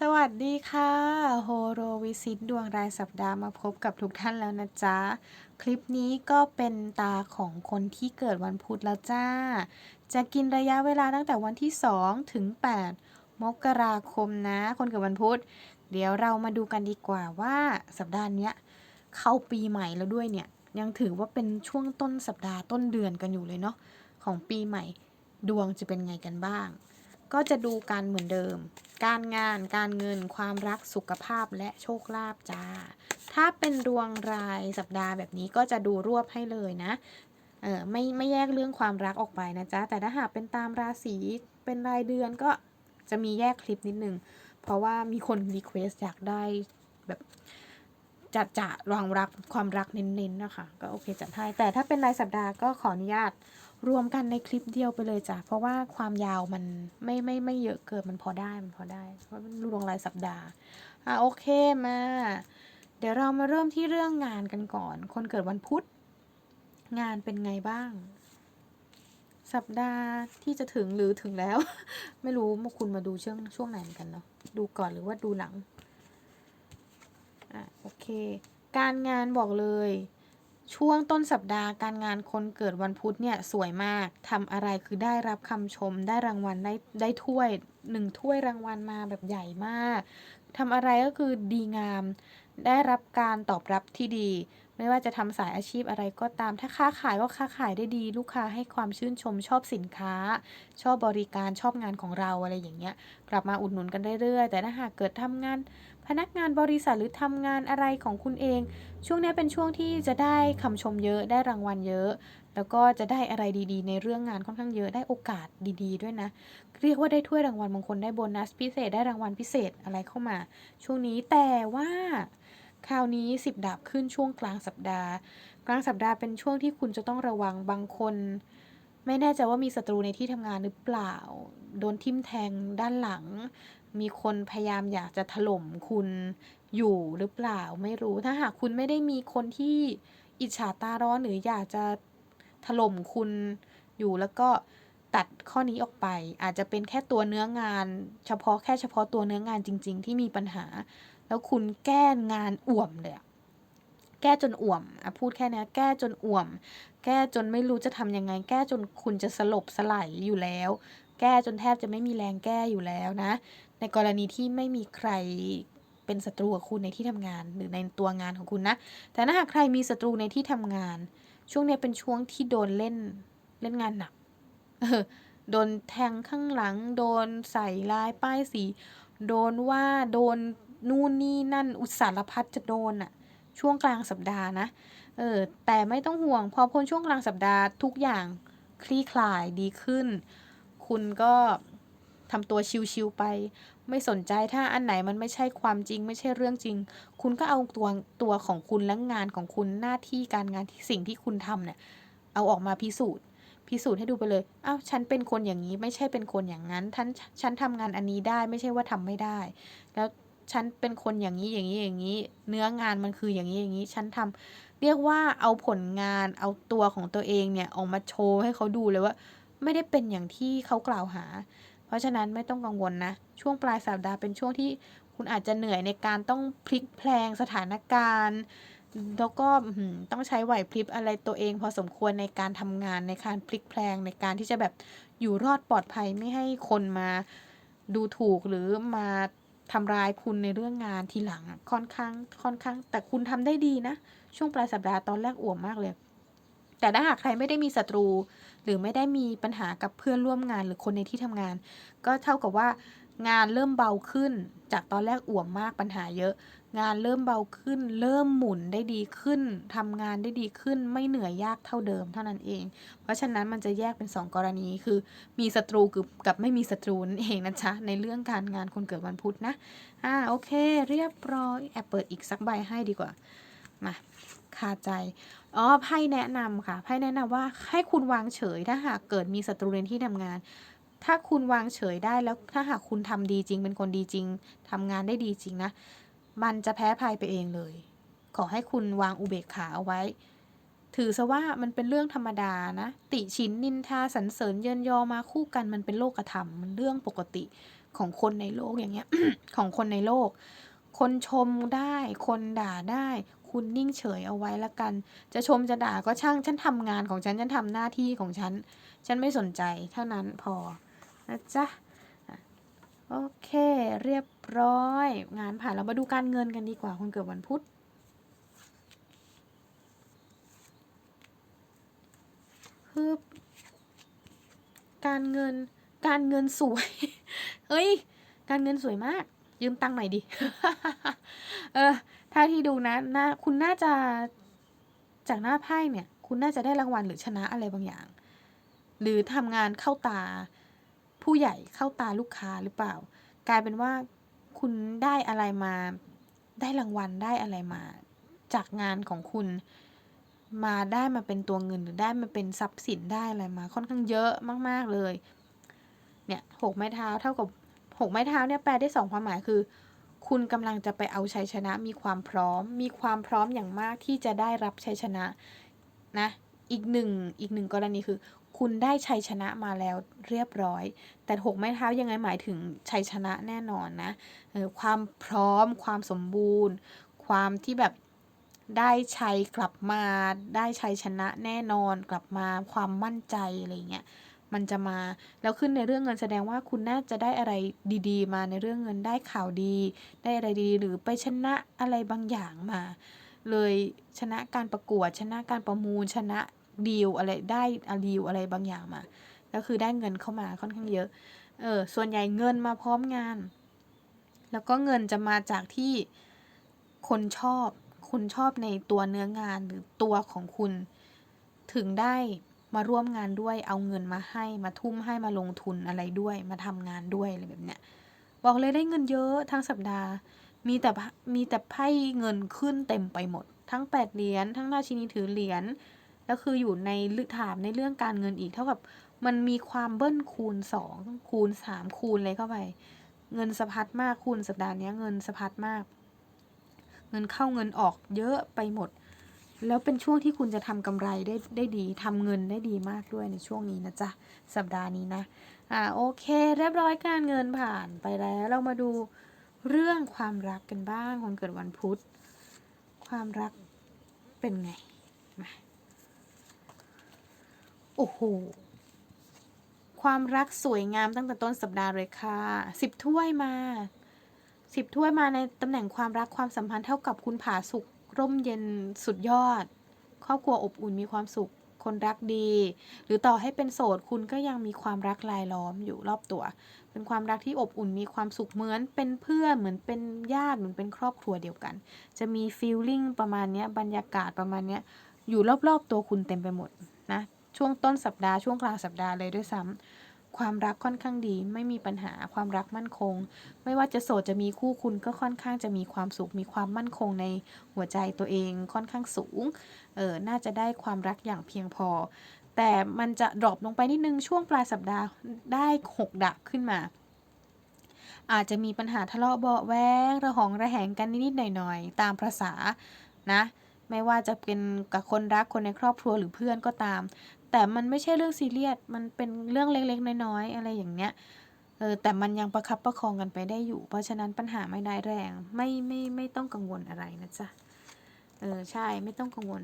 สวัสดีค่ะโฮโรวิซิตดวงรายสัปดาห์มาพบกับทุกท่านแล้วนะจ๊ะ คลิปนี้ก็เป็นตาของคนที่เกิดวันพุธแล้วจ้า จะกินระยะเวลาตั้งแต่วันที่ 2 ถึง 8 มกราคมนะ คนเกิดวันพุธ เดี๋ยวเรามาดูกันดีกว่าว่าสัปดาห์นี้เข้าปีใหม่แล้วด้วยเนี่ย ยังถือว่าเป็นช่วงต้นสัปดาห์ต้นเดือนกันอยู่เลยเนาะของปีใหม่ ดวงจะเป็นไงกันบ้าง ก็จะดูกันเหมือนเดิม การงานการเงินความรักสุขภาพและโชคลาภจ้า ถ้าเป็นดวงรายสัปดาห์แบบนี้ก็จะดูรวบให้เลยนะเออไม่ไม่แยกเรื่องความรักออกไปนะจ๊ะ แต่ถ้าหากเป็นตามราศีเป็นรายเดือนก็จะมีแยกคลิปนิดนึง เพราะว่ามีคนรีเควสอยากได้แบบจัดจะรองรักความรักเน้นๆนะคะก็โอเคจัดให้แต่ถ้าเป็นรายสัปดาห์ก็ขออนุญาต รวมกันในคลิปเดียวไปเลยจ้ะ เพราะว่าความยาวมันไม่ไม่ไม่เยอะเกินมันพอได้มันพอได้ เพราะมันรวมรายสัปดาห์ อะโอเคมา เดี๋ยวเรามาเริ่มที่เรื่องงานกันก่อน คนเกิดวันพุธ งานเป็นไงบ้าง สัปดาห์ที่จะถึงหรือถึงแล้ว ไม่รู้ว่าคุณมาดูช่วงช่วงไหนกันเนาะ ดูก่อนหรือว่าดูหลัง อะโอเค การงานบอกเลย ช่วงต้นสัปดาห์การงานคนเกิดวันพุธเนี่ยสวยมากทำอะไรคือได้รับคำชมได้รางวัลได้ได้ถ้วยหนึ่งถ้วยรางวัลมาแบบใหญ่มากทำอะไรก็คือดีงาม ได้รับการตอบรับที่ดี ไม่ว่าจะทำสายอาชีพอะไรก็ตาม ถ้าค้าขายก็ค้าขายได้ดี ลูกค้าให้ความชื่นชมชอบสินค้า ชอบบริการชอบงานของเราอะไรอย่างเงี้ย กลับมาอุดหนุนกันเรื่อยๆ แต่ถ้าหากเกิดทำงาน นักงานบริษัทหรือทำงานอะไรของคุณเอง ช่วงนี้เป็นช่วงที่จะได้คำชมเยอะได้รางวัลเยอะ แล้วก็จะได้อะไรดีๆ ในเรื่องงานค่อนข้างเยอะได้โอกาสดี ๆ ด้วยนะ เรียกว่าได้ถ้วยรางวัลบางคนได้โบนัสพิเศษได้รางวัลพิเศษอะไรเข้ามา ช่วงนี้แต่ว่าคราวนี้สิบดาบขึ้นช่วงกลางสัปดาห์ กลางสัปดาห์เป็นช่วงที่คุณจะต้องระวังบางคน ไม่แน่ใจว่ามีศัตรูในที่ทำงานหรือเปล่า โดนทิ่มแทงด้านหลัง มีคนพยายามอยากจะถล่มคุณอยู่หรือเปล่าไม่รู้ถ้าหากคุณไม่ได้มีคนที่อิจฉาตาร้อนหรืออยากจะถล่มคุณอยู่แล้วก็ตัดข้อนี้ออกไป อาจจะเป็นแค่ตัวเนื้องาน เฉพาะแค่เฉพาะตัวเนื้องานจริง ๆ ที่มีปัญหา แล้วคุณแก้งานอ่วมเลยแก้จนอ่วมอะพูดแค่นี้แก้จนอ่วม แก้จนไม่รู้จะทำยังไง แก้จนคุณจะสลบสลายอยู่แล้ว แก้จนแทบจะไม่มีแรงแก้อยู่แล้วนะ ในกรณีที่ไม่มีใครเป็นศัตรูกับคุณในที่ทำงาน หรือในตัวงานของคุณนะ แต่ถ้าหากใครมีศัตรูในที่ทำงาน ช่วงนี้เป็นช่วงที่โดนเล่นเล่นงานหนักโดนแทงข้างหลัง โดนใส่ลายป้ายสี โดนว่าโดนนู่นนี่นั่นอุตสารพัดจะโดนอะช่วงกลางสัปดาห์นะ เออ แต่ไม่ต้องห่วง พอพ้นช่วงกลางสัปดาห์ทุกอย่างคลี่คลายดีขึ้น คุณก็ ทำตัวชิวๆไป ไม่สนใจถ้าอันไหนมันไม่ใช่ความจริง ไม่ใช่เรื่องจริง คุณก็เอาตัวตัวของคุณและงานของคุณหน้าที่การงานที่สิ่งที่คุณทำเนี่ย เอาออกมาพิสูจน์ พิสูจน์ให้ดูไปเลยอ้าวฉันเป็นคนอย่างนี้ไม่ใช่เป็นคนอย่างนั้นฉันฉันทำงานอันนี้ได้ไม่ใช่ว่าทำไม่ได้ แล้วฉันเป็นคนอย่างนี้อย่างนี้อย่างนี้ เนื้องานมันคืออย่างนี้อย่างนี้ ฉันทำเรียกว่าเอาผลงานเอาตัวของตัวเองเนี่ยออกมาโชว์ให้เขาดูเลยว่า ไม่ได้เป็นอย่างที่เขากล่าวหา ราะฉะนั้นไม่ต้องกังวลนะ ช่วงปลายสัปดาห์เป็นช่วงที่คุณอาจจะเหนื่อยในการต้องพลิกแพลงสถานการณ์ แล้วก็ต้องใช้ไหวพริบอะไรตัวเอง พอสมควรในการทำงานในการพลิกแพลงในการที่จะแบบอยู่รอดปลอดภัยไม่ให้คนมาดูถูกหรือมาทำร้ายคุณในเรื่องงานทีหลังค่อนข้างค่อนข้าง แต่คุณทำได้ดีนะ ช่วงปลายสัปดาห์ตอนแรกอ่วมมากเลย แต่ถ้าหากใครไม่ได้มีศัตรู หรือไม่ได้มีปัญหากับเพื่อนร่วมงานหรือคนในที่ทำงาน ก็เท่ากับว่างานเริ่มเบาขึ้น จากตอนแรกอ่วมมากปัญหาเยอะ งานเริ่มเบาขึ้น เริ่มหมุนได้ดีขึ้นทำงานได้ดีขึ้น ไม่เหนื่อยยากเท่าเดิมเท่านั้นเอง เพราะฉะนั้นมันจะแยกเป็น 2 กรณีคือ มีศัตรูกับกับไม่มีศัตรูนั่นเองนะจ๊ะในเรื่องการงานคนเกิดวันพุธนะอ่าโอเค เรียบร้อยแอบเปิดอีกสักใบให้ดีกว่ามา คาใจอ๋อไพ่แนะนำค่ะไพ่แนะนำว่าให้คุณวางเฉยถ้าหากเกิดมีศัตรูในที่ทำงาน ถ้าคุณวางเฉยได้แล้วถ้าหากคุณทำดีจริง เป็นคนดีจริงทำงานได้ดีจริงนะ มันจะแพ้ภัยไปเองเลย ขอให้คุณวางอุเบกขาเอาไว้ ถือซะว่ามันเป็นเรื่องธรรมดานะ ติชินนินทาสรรเสริญเยินยอมาคู่กันมันเป็นโลกธรรมมันเรื่องปกติของคนในโลกอย่างเงี้ยของคนในโลก คนชมได้ คนด่าได้ คุณนิ่งเฉยเอาไว้ละกัน จะชมจะด่าก็ช่างฉันทำงานของฉันฉันทำหน้าที่ของฉัน ฉันไม่สนใจเท่านั้นพอนะจ๊ะอะโอเค เรียบร้อย งานผ่านเรามาดูการเงินกันดีกว่าคนเกิดวันพุธฮึบการเงินการเงินสวย เฮ้ย การเงินสวยมาก ยืมตังค์หน่อยดิ เออ ถ้าที่ดูนะน่าคุณน่าจะจากหน้าไพ่เนี่ย คุณน่าจะได้รางวัลหรือชนะอะไรบางอย่าง หรือทำงานเข้าตาผู้ใหญ่เข้าตาลูกค้าหรือเปล่า กลายเป็นว่าคุณได้อะไรมาได้รางวัลได้อะไรมา จากงานของคุณมาได้มาเป็นตัวเงินหรือได้มาเป็นทรัพย์สินได้อะไรมา ค่อนข้างเยอะมาก ๆเลย เนี่ยหกไม้เท้าเท่ากับหกไม้เท้าเนี่ยแปลได้สองความหมายคือ คุณกำลังจะไปเอาชัยชนะ มีความพร้อม มีความพร้อมอย่างมากที่จะได้รับชัยชนะนะ อีกหนึ่งอีกหนึ่งกรณีคือ คุณได้ชัยชนะมาแล้วเรียบร้อย แต่หกไม้เท้ายังไงหมายถึงชัยชนะแน่นอนนะออความพร้อม ความสมบูรณ์ ความที่แบบได้ชัยกลับมา ได้ชัยชนะแน่นอนกลับมา ความมั่นใจอะไรเงี้ย มันจะมา แล้วขึ้นในเรื่องเงินแสดงว่าคุณน่าจะได้อะไรดีๆ มาในเรื่องเงินได้ข่าวดี ได้อะไรดีๆ หรือไปชนะอะไรบางอย่างมา เลยชนะการประกวด ชนะการประมูล ชนะดีลอะไรได้อะดีลอะไรบางอย่างมาก็คือได้เงินเข้ามาค่อนข้างเยอะ เออ ส่วนใหญ่เงินมาพร้อมงาน แล้วก็เงินจะมาจากที่คนชอบ คุณชอบในตัวเนื้องานหรือตัวของคุณ ถึงได้ มาร่วมงานด้วยเอาเงินมาให้มาทุ่มให้มาลงทุนอะไรด้วย มาทำงานด้วยอะไรแบบเนี้ยบอกเลยได้เงินเยอะทั้งสัปดาห์ มีแต่มีแต่ไพ่เงินขึ้นเต็มไปหมด ทั้งแปดเหรียญทั้งราชินีถือเหรียญแล้วคืออยู่ในลึกถามในเรื่องการเงินอีกเท่ากับมันมีความเบิ้ลคูณสองคูณสามคูณเลยเข้าไป เงินสะพัดมากคูณสัปดาห์เนี้ยเงินสะพัดมาก เงินเข้าเงินออกเยอะไปหมด แล้วเป็นช่วงที่คุณจะทำกำไรได้ได้ดีทำเงินได้ดีมากด้วยในช่วงนี้นะจ๊ะ สัปดาห์นี้นะ อ่าโอเค เรียบร้อยการเงินผ่านไปแล้วเรามาดูเรื่องความรักกันบ้างคนเกิดวันพุธ ความรักเป็นไงมาโอ้โหความรักสวยงามตั้งแต่ต้นสัปดาห์เลยค่ะสิบถ้วยมาสิบถ้วยมาในตำแหน่งความรักความสัมพันธ์เท่ากับคุณผาสุก ร่มเย็นสุดยอด ครอบครัวอบอุ่นมีความสุข คนรักดี หรือต่อให้เป็นโสดคุณก็ยังมีความรักรายล้อมอยู่รอบตัว เป็นความรักที่อบอุ่นมีความสุขเหมือนเป็นเพื่อนเหมือนเป็นญาติเหมือนเป็นครอบครัวเดียวกัน จะมีฟีลลิ่งประมาณนี้บรรยากาศประมาณนี้อยู่รอบๆตัวคุณเต็มไปหมดนะช่วงต้นสัปดาห์ช่วงกลางสัปดาห์เลยด้วยซ้ำ ความรักค่อนข้างดี ไม่มีปัญหาความรักมั่นคง ไม่ว่าจะโสดจะมีคู่คุณก็ค่อนข้างจะมีความสุข มีความมั่นคงในหัวใจตัวเองค่อนข้างสูงเออน่าจะได้ความรักอย่างเพียงพอ แต่มันจะดรอปลงไปนิดนึงช่วงปลายสัปดาห์ได้หกดับขึ้นมา อาจจะมีปัญหาทะเลาะเบาแวงระหองระแหงกันนิดๆหน่อยๆตามประษานะไม่ว่าจะเป็นกับคนรักคนในครอบครัวหรือเพื่อนก็ตาม แต่มันไม่ใช่เรื่องซีเรียส มันเป็นเรื่องเล็กๆ น้อยๆ อะไรอย่างเนี้ย เออ แต่มันยังประคับประคองกันไปได้อยู่ เพราะฉะนั้นปัญหาไม่ได้แรง ไม่ไม่ไม่ต้องกังวลอะไรนะจ๊ะ เออ ใช่ ไม่ต้องกังวล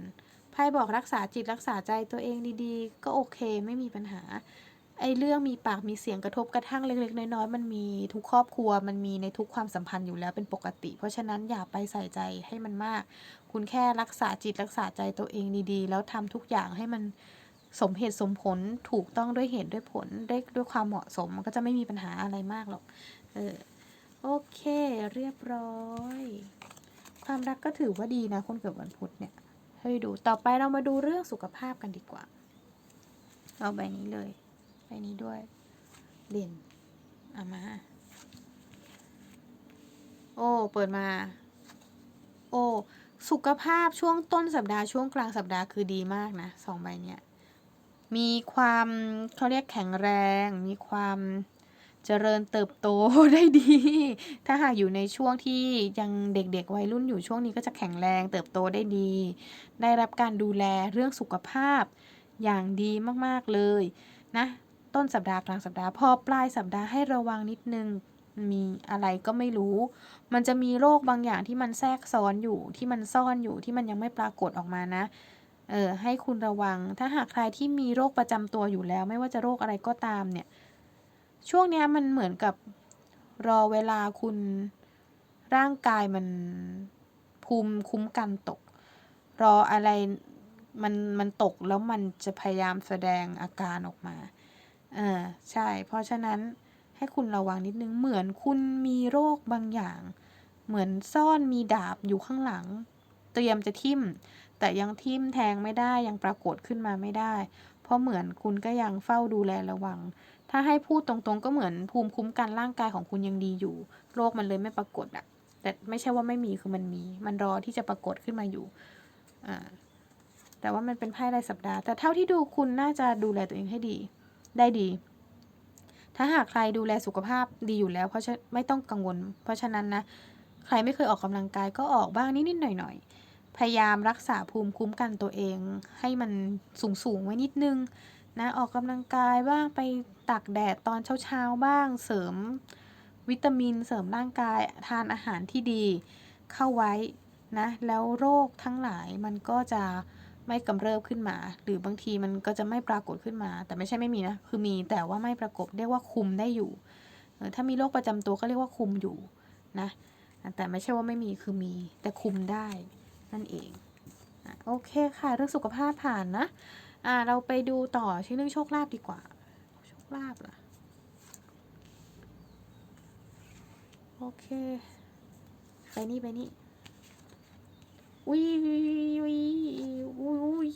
ไพ่บอกรักษาจิตรักษาใจตัวเองดีๆ ก็โอเค ไม่มีปัญหา ไอ้เรื่องมีปากมีเสียงกระทบกระทั่งเล็ก ๆ น้อยๆ มันมีทุกครอบครัว มันมีในทุกความสัมพันธ์อยู่แล้วเป็นปกติ เพราะฉะนั้นอย่าไปใส่ใจให้มันมาก คุณแค่รักษาจิตรักษาใจตัวเองดีๆ แล้วทำทุกอย่างให้มัน สมเหตุสมผลถูกต้องด้วยเหตุด้วยผลด้วยด้วยความเหมาะสมมันก็จะไม่มีปัญหาอะไรมากหรอก เออ โอเค เรียบร้อย ความรักก็ถือว่าดีนะ คนเกิดวันพุธเนี่ย ให้ดู ต่อไปเรามาดูเรื่องสุขภาพกันดีกว่า เอาใบนี้เลย ใบนี้ด้วยเหรียญเอามา โอ้ เปิดมา โอ้ สุขภาพช่วงต้นสัปดาห์ช่วงกลางสัปดาห์คือดีมากนะสองใบเนี้ย มีความเขาเรียกแข็งแรง มีความเจริญเติบโตได้ดี ถ้าหากอยู่ในช่วงที่ยังเด็กๆวัยรุ่นอยู่ช่วงนี้ก็จะแข็งแรงเติบโตได้ดี ได้รับการดูแลเรื่องสุขภาพอย่างดีมากๆเลยนะ ต้นสัปดาห์กลางสัปดาห์พอปลายสัปดาห์ให้ระวังนิดนึงมีอะไรก็ไม่รู้ มันจะมีโรคบางอย่างที่มันแทรกซ้อนอยู่ที่มันซ่อนอยู่ที่มันยังไม่ปรากฏออกมานะ เออให้คุณระวัง ถ้าหากใครที่มีโรคประจำตัวอยู่แล้ว ไม่ว่าจะโรคอะไรก็ตามเนี่ย ช่วงนี้มันเหมือนกับรอเวลาคุณร่างกายมันภูมิคุ้มกันตก รออะไรมันมันตกแล้วมันจะพยายามแสดงอาการออกมาเออใช่ เพราะฉะนั้นให้คุณระวังนิดนึง เหมือนคุณมีโรคบางอย่าง เหมือนซ่อนมีดาบอยู่ข้างหลัง เตรียมจะทิ่ม แต่ยังทิ่มแทงไม่ได้ยังปรากฏขึ้นมาไม่ได้ เพราะเหมือนคุณก็ยังเฝ้าดูแลระวัง ถ้าให้พูดตรงๆ ก็เหมือนภูมิคุ้มกันร่างกายของคุณยังดีอยู่โรคมันเลยไม่ปรากฏอะแต่ไม่ใช่ว่าไม่มีคือมันมี มันรอที่จะปรากฏขึ้นมาอยู่อ่าแต่ว่ามันเป็นไพ่รายสัปดาห์แต่เท่าที่ดูคุณน่าจะดูแลตัวเองให้ดี ได้ดี ถ้าหากใครดูแลสุขภาพดีอยู่แล้ว เพราะไม่ต้องกังวล เพราะฉะนั้นนะ ใครไม่เคยออกกำลังกายก็ออกบ้างนิดๆหน่อยๆ พยายามรักษาภูมิคุ้มกันตัวเอง ให้มันสูงๆไว้นิดนึงนะออกกำลังกายบ้างไปตากแดดตอนเช้าๆบ้างเสริมวิตามินเสริมร่างกายทานอาหารที่ดีเข้าไว้นะ แล้วโรคทั้งหลายมันก็จะไม่กำเริบขึ้นมา หรือบางทีมันก็จะไม่ปรากฏขึ้นมา แต่ไม่ใช่ไม่มีนะ คือมีแต่ว่าไม่ปรากฏเรียกว่าคุมได้อยู่ ถ้ามีโรคประจำตัวก็เรียกว่าคุมอยู่นะ แต่ไม่ใช่ว่าไม่มีคือมีแต่คุมได้ นั่นเองโอเคค่ะ เรื่องสุขภาพผ่านนะอ่าเราไปดูต่อชื่เรื่องโชคลาภดีกว่า โชคลาภล่ะโอเค ไปนี่ไปนี่อุ้ยอุ้ยอุ้ย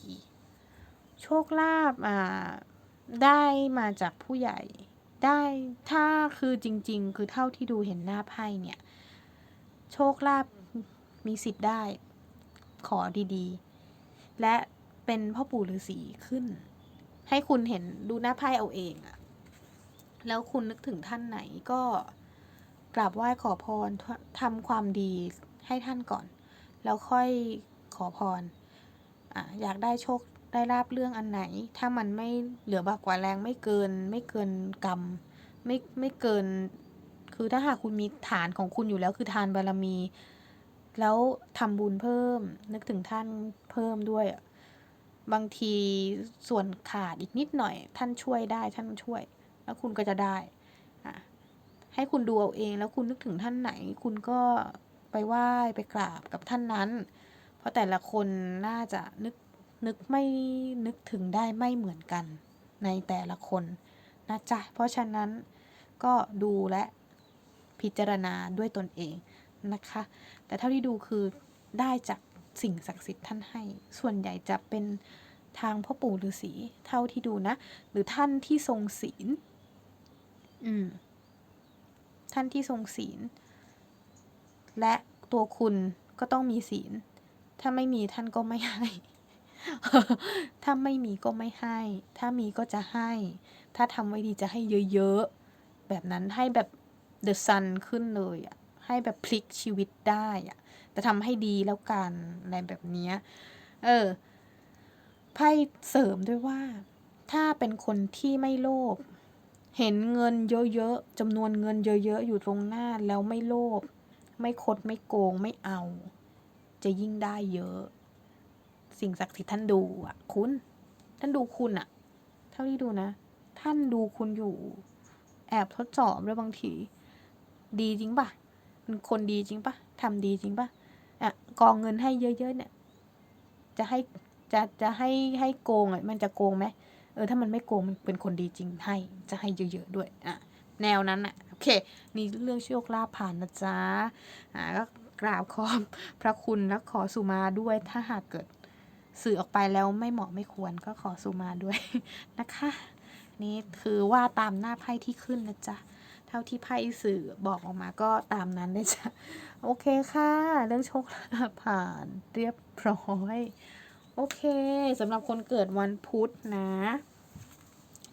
โชคลาภอ่าได้มาจากผู้ใหญ่ ได้ถ้าคือจริง ๆ คือเท่าที่ดูเห็นหน้าไพ่เนี่ย โชคลาภมีสิทธิ์ได้ ขอดีๆ และเป็นพ่อปู่ฤาษีขึ้น ให้คุณเห็นดูหน้าไพ่เอาเองอะแล้วคุณนึกถึงท่านไหนก็กราบไหว้ขอพรทำความดีให้ท่านก่อน แล้วค่อยขอพรอะอยากได้โชคได้ลาบเรื่องอันไหน ถ้ามันไม่เหลือบากกว่าแรงไม่เกิน ไม่เกินกรรมไม่ไม่เกิน คือถ้าหากคุณมีฐานของคุณอยู่แล้วคือทานบารมี แล้วทำบุญเพิ่ม นึกถึงท่านเพิ่มด้วยบางทีส่วนขาดอีกนิดหน่อย ท่านช่วยได้ท่านช่วย แล้วคุณก็จะได้อะให้คุณดูเอาเองแล้วคุณนึกถึงท่านไหน คุณก็ไปไหว้ไปกราบกับท่านนั้น เพราะแต่ละคนน่าจะนึกนึกไม่นึกถึงได้ไม่เหมือนกันในแต่ละคนนะจ๊ะเพราะฉะนั้นก็ดูและพิจารณาด้วยตนเอง นะคะ แต่เท่าที่ดูคือได้จากสิ่งศักดิ์สิทธิ์ท่านให้ ส่วนใหญ่จะเป็นทางพ่อปู่ฤาษีเท่าที่ดูนะ หรือท่านที่ทรงศีล อืม ท่านที่ทรงศีล และตัวคุณก็ต้องมีศีล ถ้าไม่มีท่านก็ไม่ให้ ถ้าไม่มีก็ไม่ให้ ถ้ามีก็จะให้ ถ้าทำไว้ดีจะให้เยอะๆ แบบนั้นให้แบบ the sun ขึ้นเลยอะ ให้แบบพลิกชีวิตได้อะแต่ทำให้ดีแล้วกันอะไรแบบเนี้เออไพ่เสริมด้วยว่า ถ้าเป็นคนที่ไม่โลภเห็นเงินเยอะๆจำนวนเงินเยอะๆอยู่ตรงหน้าแล้วไม่โลภไม่คดไม่โกงไม่เอา จะยิ่งได้เยอะ สิ่งศักดิ์สิทธิ์ท่านดูอะ คุณ ท่านดูคุณอะ เท่าที่ดูนะ ท่านดูคุณอยู่ แอบทดสอบด้วยบางที ดีจริงปะ เป็นคนดีจริงปะทำดีจริงปะอะกองเงินให้เยอะๆเนี่ย จะให้จะจะให้ให้โกงอะมันจะโกงไหมเออถ้ามันไม่โกงมันเป็นคนดีจริงให้ จะให้เยอะๆด้วยอะแนวนั้นอะโอเค นี่เรื่องโชคลาภผ่านนะจ๊ะอ่าก็กราบขอบพระคุณและขอสุมาด้วยถ้าหากเกิดสื่อออกไปแล้วไม่เหมาะไม่ควรก็ขอสุมาด้วยนะคะ นี่คือว่าตามหน้าไพ่ที่ขึ้นนะจ๊ะ ท่าที่ไพ่สื่อบอกออกมาก็ตามนั้นเลยจ้ะโอเคค่ะ เรื่องโชคลาภผ่านเรียบร้อย โอเคสำหรับคนเกิดวันพุธนะ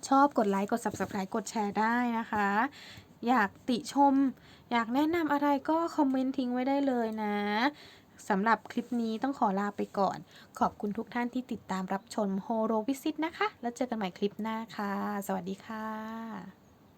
ชอบกดไลค์กด subscribe กดแชร์ได้นะคะ อยากติชม อยากแนะนำอะไรก็คอมเมนต์ทิ้งไว้ได้เลยนะสำหรับคลิปนี้ต้องขอลาไปก่อน ขอบคุณทุกท่านที่ติดตามรับชมโฮโรวิซิตนะคะ แล้วเจอกันใหม่คลิปหน้าค่ะ สวัสดีค่ะ